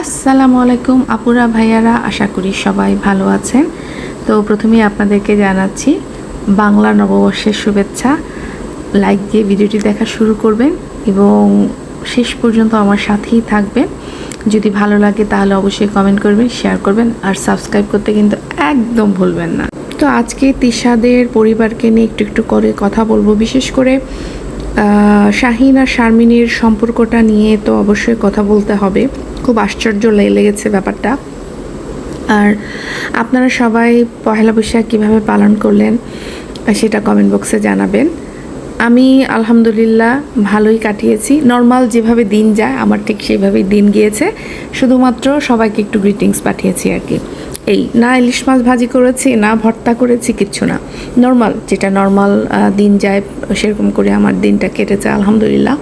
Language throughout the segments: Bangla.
আসসালামু আলাইকুম আপুরা, ভাইয়ারা, আশা করি সবাই ভালো আছেন। তো প্রথমেই আপনাদেরকে জানাচ্ছি, বাংলা নববর্ষের শুভেচ্ছা। লাইক দিয়ে ভিডিওটি দেখা শুরু করবেন এবং শেষ পর্যন্ত আমার সাথেই থাকবেন। যদি ভালো লাগে তাহলে অবশ্যই কমেন্ট করবেন শেয়ার করবেন, আর সাবস্ক্রাইব করতে কিন্তু একদম ভুলবেন না। তো আজকে তিশাদের পরিবারকে নিয়ে একটু একটু করে কথা বলব, বিশেষ করে শাহিন আর শারমিনের সম্পর্কটা নিয়ে তো অবশ্যই কথা বলতে হবে। খুব আশ্চর্য লেগেছে ব্যাপারটা। আর আপনারা সবাই পহেলা বৈশাখ কীভাবে পালন করলেন, সেটা কমেন্ট বক্সে জানাবেন। আমি আলহামদুলিল্লাহ ভালোই কাটিয়েছি। নর্মাল যেভাবে দিন যায়, আমার ঠিক সেইভাবেই দিন গিয়েছে। শুধুমাত্র সবাইকে একটু গ্রিটিংস পাঠিয়েছি আর কি। এই, না ইলিশ মাছ ভাজি করেছি, না ভর্তা করেছি, কিচ্ছু না। নর্মাল যেটা নর্মাল দিন যায়, সেরকম করে আমার দিনটা কেটেছে, আলহামদুলিল্লাহ।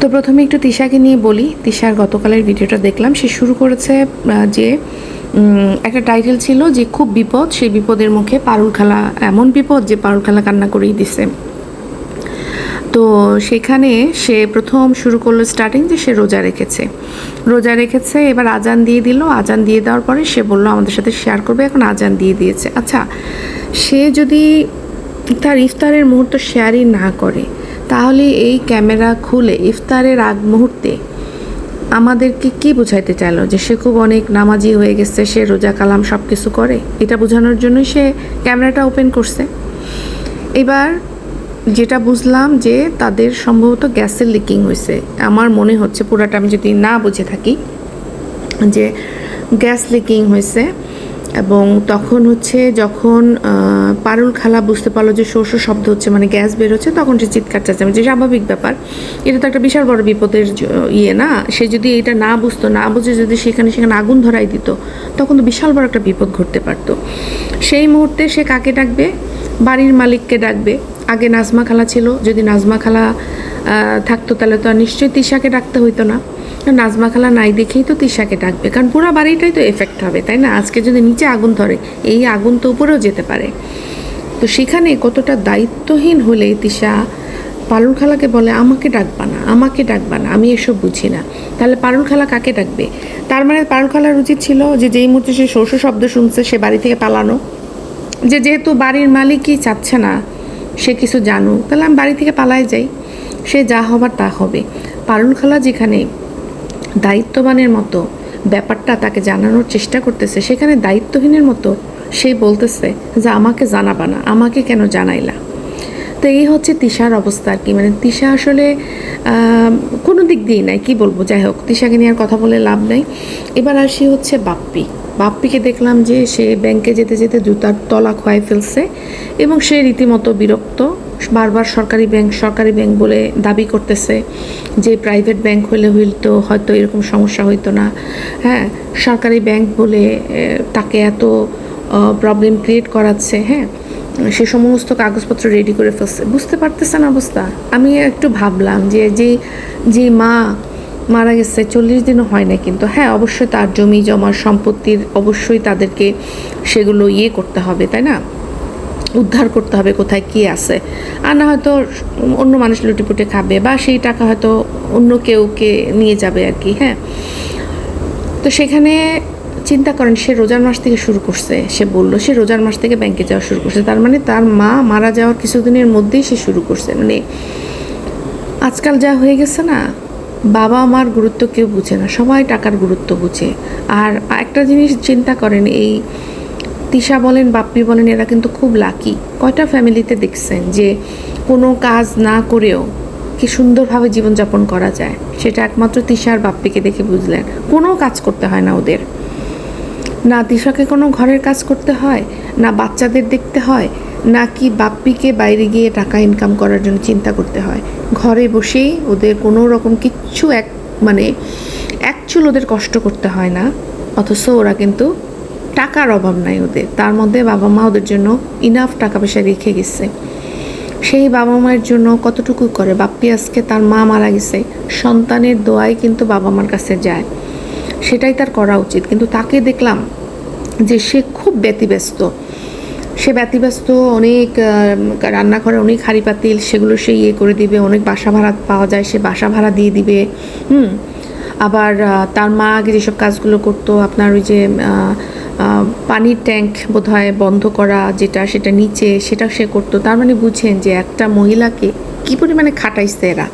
তো প্রথমে একটু তিশাকে নিয়ে বলি। তিশার গতকালের ভিডিওটা দেখলাম। সে শুরু করেছে যে একটা টাইটেল ছিল যে, খুব বিপদ, সেই বিপদের মুখে পারুল খালা এমন বিপদ যে পারুল খালা কান্না করেই দিছে। তো সেখানে সে প্রথম শুরু করল স্টার্টিং যে সে রোজা রেখেছে। রোজা রেখেছে, এবার আজান দিয়ে দিল। আজান দিয়ে দেওয়ার পরে সে বলল, আমাদের সাথে শেয়ার করবে। এখন আজান দিয়ে দিয়েছে। আচ্ছা সে যদি তার ইফতারের মুহূর্ত শেয়ারই না করে, তাহলে এই ক্যামেরা খুলে ইফতারের আগ মুহূর্তে আমাদেরকে কি বোঝাইতে চাইলো যে সে খুব অনেক নামাজি হয়ে গেছে, সে রোজা কালাম সব কিছু করে? এটা বোঝানোর জন্যই সে ক্যামেরাটা ওপেন করছে। এবার যেটা বুঝলাম যে তাদের সম্ভবত গ্যাসের লিকিং হয়েছে। আমার মনে হচ্ছে পুরাটা আমি যদি না বুঝে থাকি, যে গ্যাস লিকিং হয়েছে এবং তখন হচ্ছে যখন পারুল খালা বুঝতে পারল যে শোষ শব্দ হচ্ছে মানে গ্যাস বেরোচ্ছে তখন সে চিৎকার চাচ্ছে। যে স্বাভাবিক ব্যাপার, এটা তো একটা বিশাল বড় বিপদের ইয়ে না? সে যদি এটা না বুঝতো, না বুঝে যদি সেখানে সেখানে আগুন ধরাই দিত, তখন তো বিশাল বড় একটা বিপদ ঘটতে পারতো। সেই মুহূর্তে সে কাকে ডাকবে? বাড়ির মালিককে ডাকবে। আগে নাজমা খালা ছিল, যদি নাজমা খালা থাকতো তাহলে তো আর নিশ্চয়ই তিশাকে ডাকতে হইতো না। নাজমা খালা নাই দেখেই তো তিশাকে ডাকবে, কারণ পুরো বাড়িটাই তো এফেক্ট হবে, তাই না? আজকে যদি নিচে আগুন ধরে, এই আগুন তো উপরেও যেতে পারে। তো সেখানে কতটা দায়িত্বহীন হলে তিশা, পারুল খালাকে বলে, আমাকে ডাকবা না, আমাকে ডাকবা না, আমি এসব বুঝি না। তাহলে পারুল খালা কাকে ডাকবে? তার মানে পারুল খালার উচিত ছিল যে যেই মুহূর্তে সে শস্য শব্দ শুনছে, সে বাড়ি থেকে পালানো। যে যেহেতু বাড়ির মালিকই চাচ্ছে না সে কিছু জানুক, তাহলে আমি বাড়ি থেকে পালাই যাই। সে যা হবার তা হবে। পারুল খালা যেখানে দায়িত্ববানের মতো ব্যাপারটা তাকে জানানোর চেষ্টা করতেছে, সেখানে দায়িত্বহীনের মতো সে বলতেছে যে, আমাকে জানাবা না, আমাকে কেন জানাইলা? তো এই হচ্ছে তিশার অবস্থা আর কি। মানে তিশা আসলে কোনো দিক দিয়েই নাই, কি বলব? যাই হোক, তিশাকে নিয়ে আর কথা বলে লাভ নাই। এবার আসি হচ্ছে বাপ্পি। বাপ্পিকে দেখলাম যে সে ব্যাংকে যেতে যেতে জুতার তলা খোয়াই ফেলছে এবং সে রীতিমতো বিরক্ত। বারবার সরকারি ব্যাংক সরকারি ব্যাংক বলে দাবি করতেছে যে প্রাইভেট ব্যাংক হলে হইতো হয়তো এরকম সমস্যা হইতো না। হ্যাঁ সরকারি ব্যাংক বলে তাকে এত প্রবলেম ক্রিয়েট করাচ্ছে। হ্যাঁ সে সমস্ত কাগজপত্র রেডি করে ফেলছে। বুঝতে পারতেছেন অবস্থা। আমি একটু ভাবলাম যে যে যে মা মারা গেছে, চল্লিশ দিনও হয় না কিন্তু হ্যাঁ অবশ্যই তার জমি জমার সম্পত্তির অবশ্যই তাদেরকে সেগুলো ইয়ে করতে হবে, তাই না? উদ্ধার করতে হবে কোথায় কী আছে। আর না হয়তো অন্য মানুষ লুটিপুটে খাবে বা সেই টাকা হয়তো অন্য কেউকে নিয়ে যাবে আর কি হ্যাঁ। তো সেখানে চিন্তা করেন, সে রোজার মাস থেকে শুরু করছে, সে বলল, সে রোজার মাস থেকে ব্যাংকে যাওয়া শুরু করছে, তার মানে তার মা মারা যাওয়ার কিছুদিনের মধ্যেই সে শুরু করছে। মানে আজকাল যা হয়ে গেছে না বাবা মার গুরুত্ব কেউ বুঝে না, সবাই টাকার গুরুত্ব বুঝে। আর একটা জিনিস চিন্তা করেন, এই তিশা বলেন, বাপ্পি বলেন, এরা কিন্তু খুব লাকি কয়টা ফ্যামিলিতে দেখছেন যে কোনো কাজ না করেও কি সুন্দরভাবে জীবনযাপন করা যায়? সেটা একমাত্র তিশা আর বাপ্পিকে দেখে বুঝলেন। কোনো কাজ করতে হয় না ওদের। না দিশাকে কোনো ঘরের কাজ করতে হয়, না বাচ্চাদের দেখতে হয় নাকি বাপ্পিকে বাইরে গিয়ে টাকা ইনকাম করার জন্য চিন্তা করতে হয়? ঘরে বসেই ওদের কোনো রকম কিচ্ছু এক মানে অ্যাকচুয়াল ওদের কষ্ট করতে হয় না। অথচ ওরা কিন্তু টাকার অভাব নাই ওদের। তার মধ্যে বাবা মা ওদের জন্য ইনাফ টাকা পয়সা রেখে গেছে। সেই বাবা মায়ের জন্য কতটুকু করে? বাপ্পি আজকে তার মা মারা গেছে। সন্তানের দোয়াই কিন্তু বাবা মার কাছে যায়। সেটাই তার করা উচিত। কিন্তু তাকে দেখলাম যে সে খুব ব্যতিব্যস্ত। সে ব্যতিব্যস্ত, অনেক রান্নাঘরে অনেক হাঁড়ি পাতিল সেগুলো সে ইয়ে করে দিবে, অনেক বাসা ভাড়া পাওয়া যায়, সে বাসা ভাড়া দিয়ে দিবে, হুম? আবার তার মা আগে যেসব কাজগুলো করতো, আপনার ওই যে পানির ট্যাঙ্ক বোধহয় বন্ধ করা, যেটা সেটা নিচে, সেটা সে করতো। তার মানে বুঝেন যে একটা মহিলাকে কী পরিমাণে খাটাইছে এরা?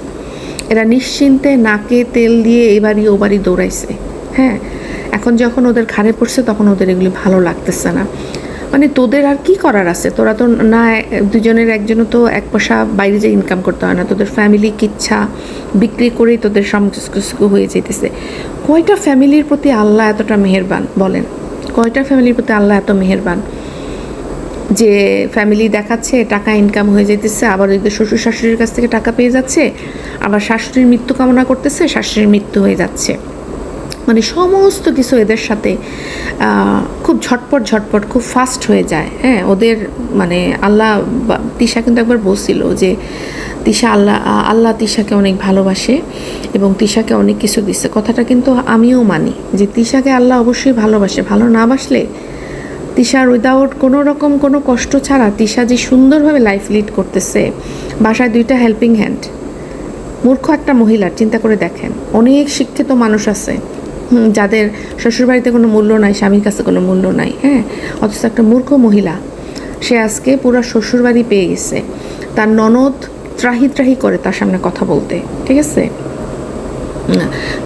এরা নিশ্চিন্তে নাকে তেল দিয়ে এবারই ওবারই দৌড়াইছে হ্যাঁ? এখন যখন ওদের ঘাড়ে পড়ছে, তখন ওদের এগুলি ভালো লাগতেছে না। মানে তোদের আর কি করার আছে? তোরা তো না, দুজনের একজনও তো এক পয়সা বাইরে যে ইনকাম করতে হয় না। তোদের ফ্যামিলি কিচ্ছা বিক্রি করেই তোদের সমস্ত হয়ে যেতেছে কয়টা ফ্যামিলির প্রতি আল্লাহ এতটা মেহেরবান বলেন? কয়টা ফ্যামিলির প্রতি আল্লাহ এত মেহেরবান? যে ফ্যামিলি দেখাচ্ছে, টাকা ইনকাম হয়ে যেতেছে আবার ওদের শ্বশুর শাশুড়ির কাছ থেকে টাকা পেয়ে যাচ্ছে, আবার শাশুড়ির মৃত্যু কামনা করতেছে, শাশুড়ির মৃত্যু হয়ে যাচ্ছে। মানে সমস্ত কিছু এদের সাথে খুব ঝটপট ঝটপট, খুব ফাস্ট হয়ে যায়। হ্যাঁ ওদের মানে আল্লাহ তিশা কিন্তু একবার বলছিল যে, তিশা আল্লাহ আল্লাহ তিশাকে অনেক ভালোবাসে এবং তিশাকে অনেক কিছু দিচ্ছে। কথাটা কিন্তু আমিও মানি যে, তিশাকে আল্লাহ অবশ্যই ভালোবাসে। ভালো না বাসলে তিশার উইদাউট কোনো রকম কোনো কষ্ট ছাড়া তিশা যে সুন্দরভাবে লাইফ লিড করতেছে, বাসায় দুইটা হেল্পিং হ্যান্ড মূর্খ একটা মহিলা চিন্তা করে দেখেন, অনেক শিক্ষিত মানুষ আছে যাদের শ্বশুরবাড়িতে কোনো মূল্য নাই, স্বামীর কাছে কোনো মূল্য নাই হ্যাঁ? অথচ একটা মূর্খ মহিলা, সে আজকে পুরো শ্বশুরবাড়ি পেয়ে গেছে। তার ননদ ত্রাহি ত্রাহি করে তার সামনে কথা বলতে, ঠিক আছে?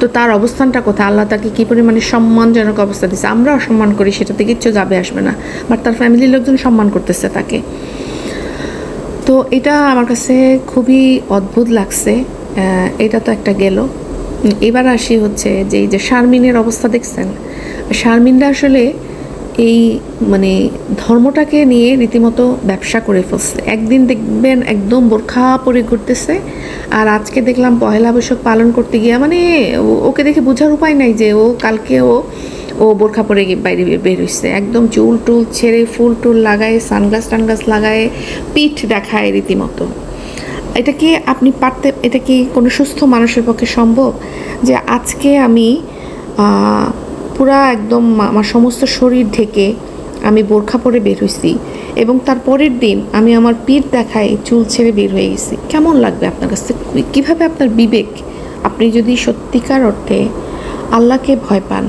তো তার অবস্থানটা কোথায়? আল্লাহ তাকে কী পরিমাণে সম্মানজনক অবস্থা দিচ্ছে আমরা অসম্মান করি সেটাতে কিচ্ছু যাবে আসবে না। বাট তার ফ্যামিলির লোকজন সম্মান করতেছে তাকে। তো এটা আমার কাছে খুবই অদ্ভুত লাগছে। এটা তো একটা গেল। এবার আসি হচ্ছে যে এই যে শারমিনের অবস্থা দেখছেন? শারমিনরা আসলে এই মানে ধর্মটাকে নিয়ে রীতিমতো ব্যবসা করে ফেলছে। একদিন দেখবেন একদম বোরখা পরে ঘুরতেছে, আর আজকে দেখলাম পহেলা বৈশাখ পালন করতে গিয়া মানে ওকে দেখে বোঝার উপায় নাই যে ও কালকে ও ও বোরখা পরে বাইরে বের- বের হয়েছে একদম চুল টুল ছেড়ে ফুল টুল লাগায়, সানগ্লাস টানগ্লাস লাগায়, পিঠ দেখায় রীতিমতো। এটা কি আপনি পারতে, এটা কি কোনো সুস্থ মানুষের পক্ষে সম্ভব? যে আজকে আমি পুরা একদম আমার সমস্ত শরীর ঢেকে আমি বোরখা পরে বের হয়েছি এবং তার পরের দিন আমি আমার পিঠ দেখায় চুল ছেড়ে বের হয়ে গেছি। কেমন লাগবে আপনার কাছে? কীভাবে আপনার বিবেক? আপনি যদি সত্যিকার অর্থে আল্লাহকে ভয় পান,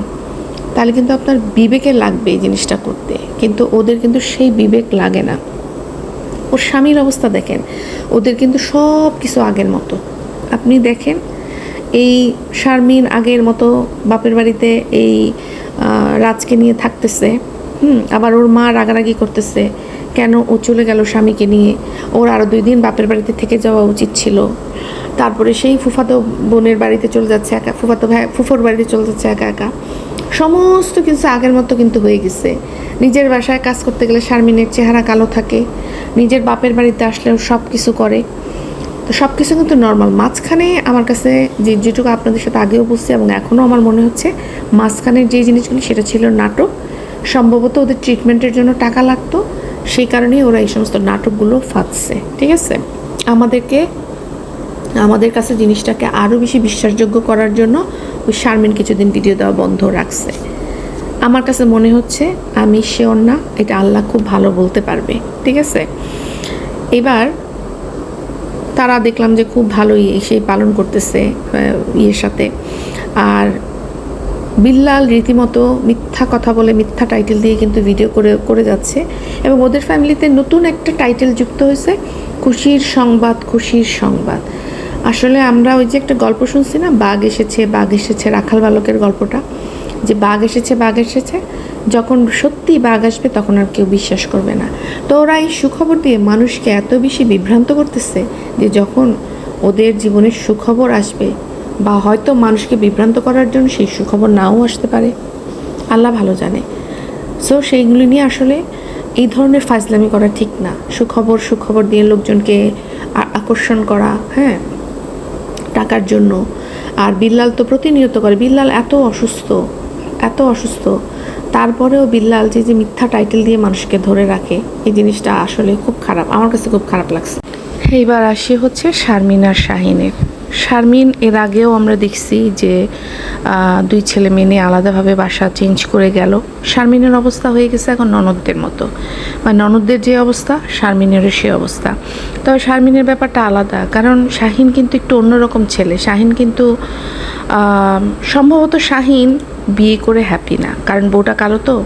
তাহলে কিন্তু আপনার বিবেকে লাগবে এই জিনিসটা করতে। কিন্তু ওদের কিন্তু সেই বিবেক লাগে না। ওর স্বামীর অবস্থা দেখেন, ওদের কিন্তু সব কিছু আগের মতো। আপনি দেখেন, এই শারমিন আগের মতো বাপের বাড়িতে এই রাজকে নিয়ে থাকতেছে, হুম, আবার ওর মা রাগারাগি করতেছে, কেন ও চলে গেল স্বামীকে নিয়ে? ওর আরও দুই দিন বাপের বাড়িতে থেকে যাওয়া উচিত ছিল। তারপরে সেই ফুফাতো বোনের বাড়িতে চলে যাচ্ছে একা, ফুফাতো ভাই, ফুফোর বাড়িতে চলে যাচ্ছে একা একা। সমস্ত কিছু আগের মতো কিন্তু হয়ে গেছে। নিজের বাসায় কাজ করতে গেলে শারমিনের চেহারা কালো থাকে। নিজের বাপের বাড়িতে আসলেও সব কিছু করে। তো সব কিছু কিন্তু নর্মাল মাঝখানে আমার কাছে যে যেটুকু আপনাদের সাথে আগেও বলছি এবং এখনও আমার মনে হচ্ছে, মাঝখানের যে জিনিসগুলি সেটা ছিল নাটক। সম্ভবত ওদের ট্রিটমেন্টের জন্য টাকা লাগতো। সেই কারণেই ওরা এই সমস্ত নাটকগুলো ফাঁদছে। ঠিক আছে? আমাদেরকে আমাদের কাছে জিনিসটাকে আরও বেশি বিশ্বাসযোগ্য করার জন্য ওই শারমিন কিছুদিন ভিডিও দেওয়া বন্ধ রাখছে। আমার কাছে মনে হচ্ছে আমি শিওর না, এটা আল্লাহ খুব ভালো বলতে পারবে, ঠিক আছে? এবার তারা দেখলাম যে খুব ভালোই সেই পালন করতেছে ইয়ের সাথে। আর বিল্লাল রীতিমতো মিথ্যা কথা বলে, মিথ্যা টাইটেল দিয়ে কিন্তু ভিডিও করে করে যাচ্ছে। এবং ওদের ফ্যামিলিতে নতুন একটা টাইটেল যুক্ত হয়েছে, খুশির সংবাদ খুশির সংবাদ। আসলে আমরা ওই যে একটা গল্প শুনছি না? বাঘ এসেছে বাঘ এসেছে, রাখাল বালকের গল্পটা। যে বাঘ এসেছে বাঘ এসেছে, যখন সত্যি বাঘ আসবে তখন আর কেউ বিশ্বাস করবে না। তো ওরা এই সুখবর দিয়ে মানুষকে এত বেশি বিভ্রান্ত করতেছে যে যখন ওদের জীবনের সুখবর আসবে বা হয়তো মানুষকে বিভ্রান্ত করার জন্য সেই সুখবর নাও আসতে পারে। আল্লাহ ভালো জানে। সো সেইগুলি নিয়ে আসলে এই ধরনের ফাজলামি করা ঠিক না। সুখবর সুখবর দিয়ে লোকজনকে আকর্ষণ করা হ্যাঁ? টাকার জন্য। আর বিল্লাল তো প্রতিনিয়ত করে, বিল্লাল এত অসুস্থ এত অসুস্থ। তারপরেও বিল্লাল যে যে মিথ্যা টাইটেল দিয়ে মানুষকে ধরে রাখে, এই জিনিসটা আসলে খুব খারাপ, আমার কাছে খুব খারাপ লাগছে। এইবার আসি হচ্ছে শারমিনার শাহিনের। শারমিন, এর আগেও আমরা দেখছি যে দুই ছেলে মেয়ে নিয়ে আলাদাভাবে বাসা চেঞ্জ করে গেল। শারমিনের অবস্থা হয়ে গেছে এখন ননদদের মতো। বা ননদদের যে অবস্থা, শারমিনেরও সে অবস্থা। তবে শারমিনের ব্যাপারটা আলাদা। কারণ শাহিন কিন্তু একটু অন্যরকম ছেলে। শাহিন কিন্তু সম্ভবত শাহিন বিয়ে করে হ্যাপি না। কারণ বউটা কালো তো।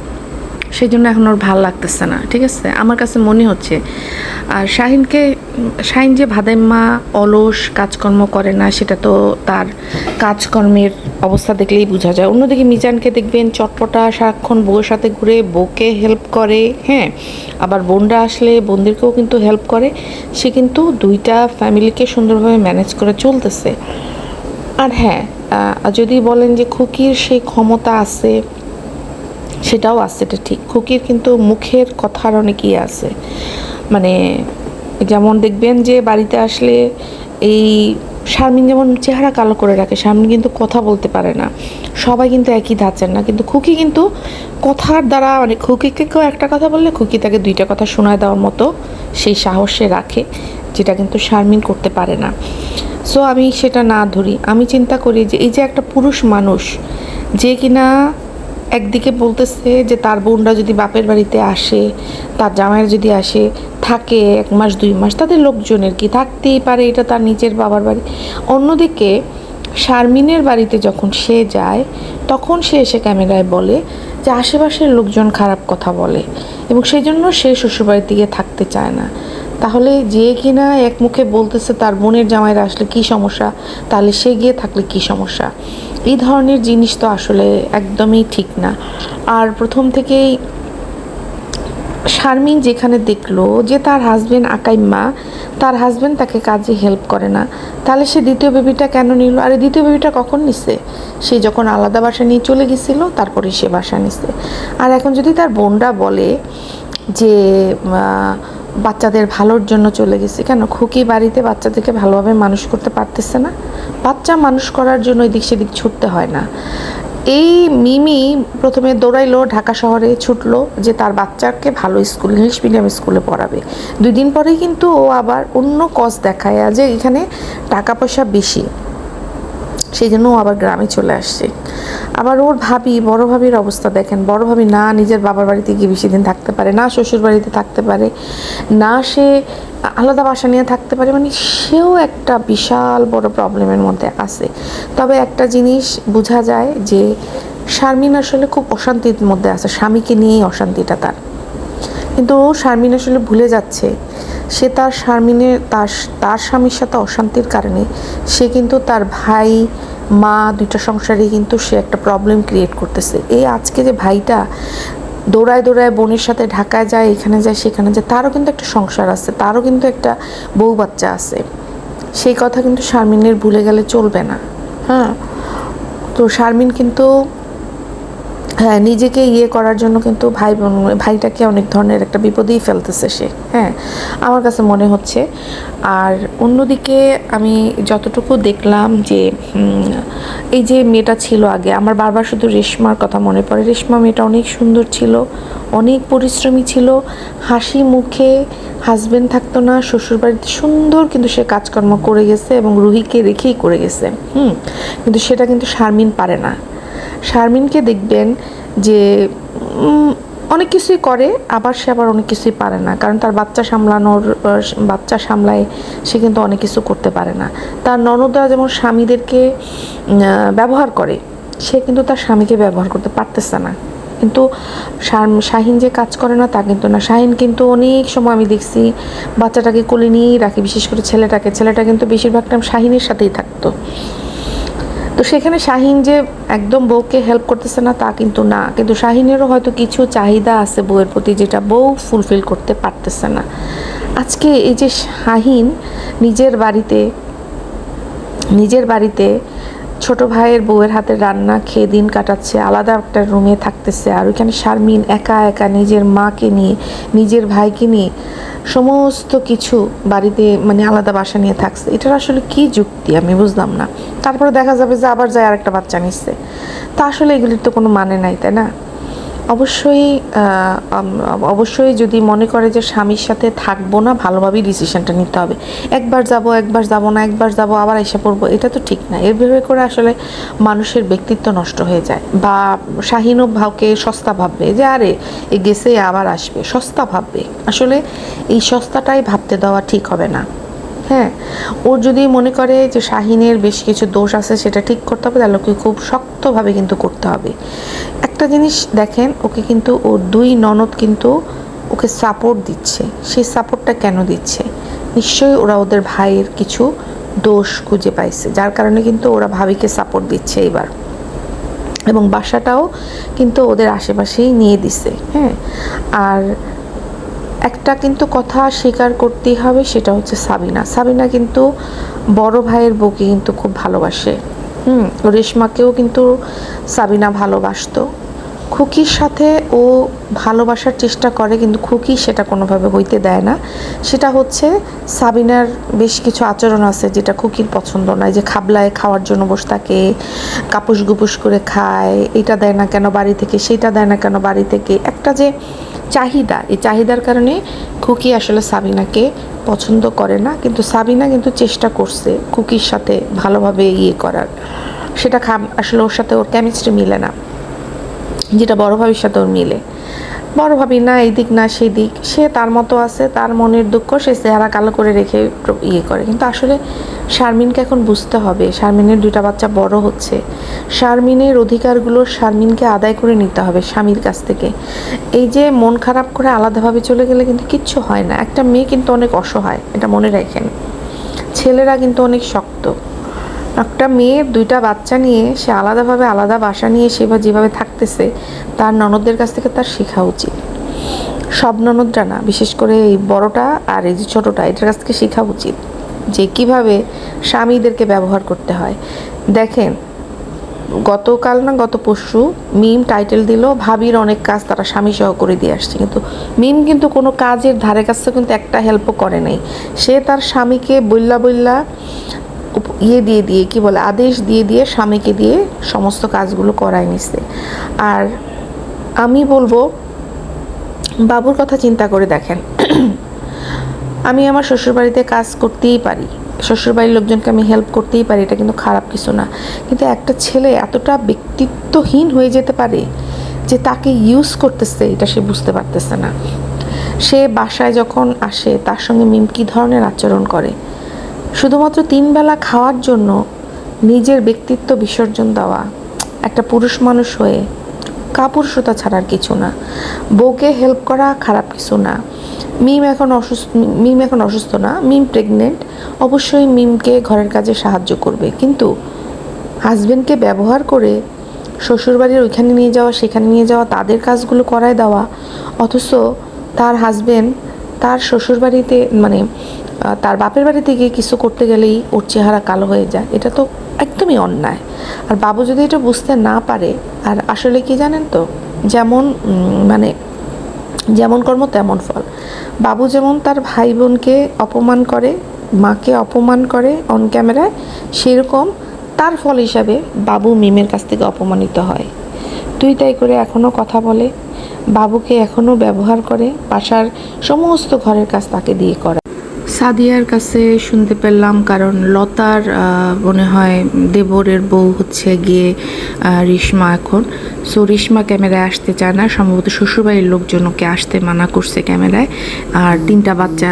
সেই জন্য এখন ওর ভালো লাগতেছে না, ঠিক আছে? আমার কাছে মনে হচ্ছে, আর শাহিনকে, শাহিন যে ভাদাইম্মা অলস কাজকর্ম করে না, সেটা তো তার কাজকর্মের অবস্থা দেখলেই বোঝা যায়। অন্যদিকে মিজানকে দেখবেন চটপটা, সারাক্ষণ বউয়ের সাথে ঘুরে বউকে হেল্প করে হ্যাঁ? আবার বোনরা আসলে বোনদেরকেও কিন্তু হেল্প করে। সে কিন্তু দুইটা ফ্যামিলিকে সুন্দরভাবে ম্যানেজ করে চলতেছে। আর হ্যাঁ যদি বলেন যে খুকির সেই ক্ষমতা আছে সেটাও আছে, এটা ঠিক। খুকির কিন্তু মুখের কথার অনেক ইয়ে আছে। মানে যেমন দেখবেন যে বাড়িতে আসলে এই শারমিন যেমন চেহারা কালো করে রাখে, শারমিন কিন্তু কথা বলতে পারে না। সবাই কিন্তু একই ধাঁচের না। কিন্তু খুকি কিন্তু কথার দ্বারা মানে খুকিকে কেউ একটা কথা বললে খুকি তাকে দুইটা কথা শোনায় দেওয়ার মতো সেই সাহসে রাখে, যেটা কিন্তু শারমিন করতে পারে না। সো আমি সেটা না ধরি। আমি চিন্তা করি যে এই যে একটা পুরুষ মানুষ, যে কিনা একদিকে বলতেছে যে তার বোনরা যদি বাপের বাড়িতে আসে, তার জামাইয়ের যদি আসে, থাকে এক মাস, দুই মাস, তাদের লোকজনের কি? থাকতেই পারে, এটা তার নিজের বাবার বাড়ি। অন্যদিকে শারমিনের বাড়িতে যখন সে যায়, তখন সে এসে ক্যামেরায় বলে যে আশেপাশের লোকজন খারাপ কথা বলে এবং সেই জন্য সে শ্বশুরবাড়ির দিকে থাকতে চায় না। তাহলে যে কিনা এক মুখে বলতেছে তার বোনের জামাইরা আসলে কি সমস্যা, তাহলে সে গিয়ে থাকলে কি সমস্যা? এই ধরনের জিনিস তো আসলে একদমই ঠিক না। আর প্রথম থেকেই শারমিন যেখানে দেখল যে তার হাজবেন্ড আকাইম্মা তার হাজবেন্ড তাকে কাজে হেল্প করে না। তাহলে সে দ্বিতীয় বেবিটা কেন নিল? আর দ্বিতীয় বেবিটা কখন নিছে? সে যখন আলাদা বাসা নিয়ে চলে গেছিল, তারপরে সে বাসা নিছে। আর এখন যদি তার বোনরা বলে যে বাচ্চাদের ভালোর জন্য চলে গেছে। কেন? খুকি বাড়িতে বাচ্চাদেরকে ভালোভাবে মানুষ করতে পারতেছে না। বাচ্চা মানুষ করার জন্য এদিক সেদিক ছুটতে হয় না। এই মিমি প্রথমে দৌড়াইলো, ঢাকা শহরে ছুটলো যে তার বাচ্চাকে ভালো স্কুল, ইংলিশ মিডিয়াম স্কুলে পড়াবে। দুই দিন পরেই কিন্তু ও আবার অন্য কজ দেখায় যে এখানে টাকা পয়সা বেশি। সেই জন্য আবার গ্রামে চলে আসছে। আবার ওর ভাবি, বড় ভাবির অবস্থা দেখেন। বড় ভাবি না নিজের বাবার বাড়িতে গিয়ে বেশি দিন থাকতে পারে, না শ্বশুর বাড়িতে থাকতে পারে, না সে আলাদা বাসা নিয়ে থাকতে পারে মানে সেও একটা বিশাল বড় প্রবলেমের মধ্যে আছে। তবে একটা জিনিস বোঝা যায় যে শারমিন আসলে খুব অশান্তির মধ্যে আছে, স্বামীকে নিয়েই অশান্তিটা তার। কিন্তু শারমিন আসলে ভুলে যাচ্ছে সে তার শারমিনের, তার তার স্বামীর সাথে অশান্তির কারণে সে কিন্তু তার ভাই, মা দুইটা সংসারে কিন্তু সে একটা প্রবলেম ক্রিয়েট করতেছে। এই আজকে যে ভাইটা দৌড়ায় দৌড়ায় বোনের সাথে ঢাকায় যায়, এখানে যায়, সেখানে যায়, তারও কিন্তু একটা সংসার আছে, তারও কিন্তু একটা বউ বাচ্চা আছে। সেই কথা কিন্তু শারমিনের ভুলে গেলে চলবে না। হ্যাঁ? তো শারমিন কিন্তু হ্যাঁ নিজেকে ইয়ে করার জন্য কিন্তু ভাই বোন, ভাইটাকে অনেক ধরনের একটা বিপদেই ফেলতেছে সে হ্যাঁ আমার কাছে মনে হচ্ছে। আর অন্যদিকে আমি যতটুকু দেখলাম যে এই যে মেয়েটা ছিল আগে, আমার বারবার শুধু রেশমার কথা মনে পড়ে। রেশমা মেয়েটা অনেক সুন্দর ছিল, অনেক পরিশ্রমী ছিল, হাসি মুখে হাজব্যান্ড থাকতো না, শ্বশুরবাড়িতে সুন্দর কিন্তু সে কাজকর্ম করে গেছে এবং রুহিকে রেখেই করে গেছে, হুম, কিন্তু সেটা কিন্তু শারমিন পারে না। শারমিনকে দেখবেন যে অনেক কিছুই করে, আবার সে আবার অনেক কিছুই পারে না। কারণ তার বাচ্চা সামলানোর বাচ্চা সামলায় সে কিন্তু অনেক কিছু করতে পারে না। তার ননদরা যেমন স্বামীদেরকে ব্যবহার করে, সে কিন্তু তার স্বামীকে ব্যবহার করতে পারতেছে না। কিন্তু শাহিন যে কাজ করে না, তা কিন্তু না। শাহিন কিন্তু অনেক সময় আমি দেখছি বাচ্চাটাকে কোলে নিয়েই রাখে, বিশেষ করে ছেলেটাকে। ছেলেটা কিন্তু বেশিরভাগ টাইম শাহিনের সাথেই থাকতো। তো সেখানে শাহিন যে একদম বউকে হেল্প করতেছে না, তা কিন্তু না। কিন্তু শাহিনেরও হয়তো কিছু চাহিদা আছে বউয়ের প্রতি যেটা বউ ফুলফিল করতে পারতেছে না। আজকে এই যে শাহিন নিজের বাড়িতে নিজের বাড়িতে ছোট ভাইয়ের বউয়ের হাতে রান্না খেয়ে দিন কাটাচ্ছে, আলাদা একটা রুমে থাকতেছে আর ওইখানে শারমিন একা একা নিজের মাকে নিয়ে, নিজের ভাইকে নিয়ে সমস্ত কিছু বাড়িতে মানে আলাদা বাসা নিয়ে থাকছে। এটার আসলে কি যুক্তি আমি বুঝলাম না। তারপরে দেখা যাবে যে আবার যায় আর একটা বাচ্চা নিচ্ছে। তা আসলে এগুলির তো কোনো মানে নাই, তাই না? অবশ্যই অবশ্যই যদি মনে করে যে স্বামীর সাথে থাকব না, ভালোভাবেই ডিসিশনটা নিতে হবে। একবার যাব একবার যাব না, একবার যাব, আবার এসে পড়ব, এটা তো ঠিক না। এভাবে করে আসলে মানুষের ব্যক্তিত্ব নষ্ট হয়ে যায়। বা শাহিনও ভাবকে সস্তা ভাববে, যে আরে, এ গেছে, আবার আসবে, সস্তা ভাববে। আসলে এই সস্তাটাই ভাবতে দেওয়া ঠিক হবে না। হ্যাঁ ওর যদি মনে করে যে শাহিনের বেশ কিছু দোষ আছে সেটা ঠিক করতে হবে, তাহলে ওকে খুব শক্তভাবে কিন্তু করতে হবে। একটা জিনিস দেখেন, ওকে কিন্তু ওর দুই ননদ কিন্তু ওকে সাপোর্ট দিচ্ছে। সেই সাপোর্টটা কেন দিচ্ছে? নিশ্চয়ই ওরা ওদের ভাইয়ের কিছু দোষ খুঁজে পাইছে, যার কারণে কিন্তু ওরা ভাবিকে সাপোর্ট দিচ্ছে এবার এবং বাসাটাও কিন্তু ওদের আশেপাশেই নিয়ে দিছে হ্যাঁ। আর একটা কিন্তু কথা স্বীকার করতেই হবে, সেটা হচ্ছে সাবিনা। সাবিনা কিন্তু বড় ভাইয়ের বউকে কিন্তু খুব ভালোবাসে। হুম, রেশমাকেও কিন্তু সাবিনা ভালোবাসতো। খুকির সাথে ও ভালোবাসার চেষ্টা করে, কিন্তু খুকি সেটা কোনোভাবে হইতে দেয় না। সেটা হচ্ছে সাবিনার বেশ কিছু আচরণ আছে যেটা খুকির পছন্দ নয়, যে খাবলায় খাওয়ার জন্য বসে থাকে, কাপুস গুপুস করে খায়, এটা দেয় না কেন বাড়ি থেকে, সেটা দেয় না কেন বাড়ি থেকে। একটা যে চাহিদা, এই চাহিদার কারণে খুকি আসলে সাবিনাকে পছন্দ করে না, কিন্তু সাবিনা কিন্তু চেষ্টা করছে খুকির সাথে ভালোভাবে ইয়ে করার। সেটা খাম, আসলে ওর সাথে ওর কেমিস্ট্রি মিলে না। যেটা বড় ভাবির সাথে ওর মিলে। বড় ভাবি না, এই দিক না, সেই দিক। সে তার মতো আছে, তার মনের দুঃখ সে চেহারা কালো করে রেখে ইয়ে করে। কিন্তু আসলে শারমিনকে এখন বুঝতে হবে, শারমিনের দুইটা বাচ্চা বড় হচ্ছে। শারমিনের অধিকারগুলো শারমিনকে আদায় করে নিতে হবে স্বামীর কাছ থেকে। এই যে মন খারাপ করে আলাদাভাবে চলে গেলে কিন্তু কিচ্ছু হয় না। একটা মেয়ে কিন্তু অনেক অসহায়, এটা মনে রাখেন। ছেলেরা কিন্তু অনেক শক্ত। একটা মেয়ের দুইটা বাচ্চা নিয়ে সে আলাদাভাবে আলাদা বাসা নিয়ে সে বা যেভাবে থাকতেছে, তার ননদদের কাছ থেকে তার শেখা উচিত। সব ননদরা না, বিশেষ করে এই বড়টা আর এই যে ছোটোটা, এটার কাছ থেকে শেখা উচিত যে কীভাবে স্বামীদেরকে ব্যবহার করতে হয়। দেখেন, গতকাল না গত পরশু মিম টাইটেল দিল, ভাবির অনেক কাজ তারা স্বামী সহ করে দিয়ে আসছে। কিন্তু মিম কিন্তু কোনো কাজের ধারে কাছে কিন্তু একটা হেল্পও করে নাই। সে তার স্বামীকে বললা বললা ইয়ে দিয়ে দিয়ে, কি বলে, আদেশ দিয়ে দিয়ে স্বামীকে দিয়ে সমস্ত কাজগুলো করায় নিছে। আর আমি বলব, বাবুর কথা চিন্তা করে দেখেন। আমি আমার শ্বশুরবাড়িতে কাজ করতেই পারি। শ্বশুরবাড়ির লোকজনকে আমি হেল্প করতেই পারি, এটা কিন্তু খারাপ কিছু না। কিন্তু একটা ছেলে এতটা ব্যক্তিত্বহীন হয়ে যেতে পারে যে তাকে ইউজ করতেছে, এটা সে বুঝতে পারতেছে না। সে বাসায় যখন আসে, তার সঙ্গে মিম কী ধরনের আচরণ করে? শুধুমাত্র তিন বেলা খাওয়ার জন্য নিজের ব্যক্তিত্ব বিসর্জন দেওয়া, একটা পুরুষ মানুষ হয়ে কাপুরুষতা ছাড়ার কিছু না। বউকে হেল্প করা খারাপ কিছু না। মিম এখন অসুস্থ, মিম এখন অসুস্থ না, মিম প্রেগনেন্ট অবশ্যই মিমকে ঘরের কাজে সাহায্য করবে। কিন্তু হাজবেন্ডকে ব্যবহার করে শ্বশুরবাড়ির ওইখানে নিয়ে যাওয়া, সেখানে নিয়ে যাওয়া, তাদের কাজগুলো করায় দেওয়া, অথচ তার হাজবেন্ড তার শ্বশুরবাড়িতে মানে তার বাপের বাড়িতে গিয়ে কিছু করতে গেলেই ওর চেহারা কালো হয়ে যায়। এটা তো একদমই অন্যায়। আর বাবু যদি এটা বুঝতে না পারে, আর আসলে কি জানেন তো? যেমন মানে যেমন কর্ম তেমন ফল। বাবু যেমন তার ভাই বোনকে অপমান করে, মাকে অপমান করে অন ক্যামেরায় সেরকম তার ফল হিসাবে বাবু মিমের কাছ থেকে অপমানিত হয়। তুই তাই করে এখনও কথা বলে, বাবুকে এখনও ব্যবহার করে, বাসার সমস্ত ঘরের কাজ তাকে দিয়ে করা সাদিয়ার কাছে শুনতে পেলাম, কারণ লতার মনে হয় দেবরের বউ হচ্ছে গিয়ে রিশমা এখন। সো রিশমা ক্যামেরায় আসতে চায় না, সম্ভবত শ্বশুরবাড়ির লোকজনকে আসতে মানা করছে ক্যামেরায়। আর তিনটা বাচ্চা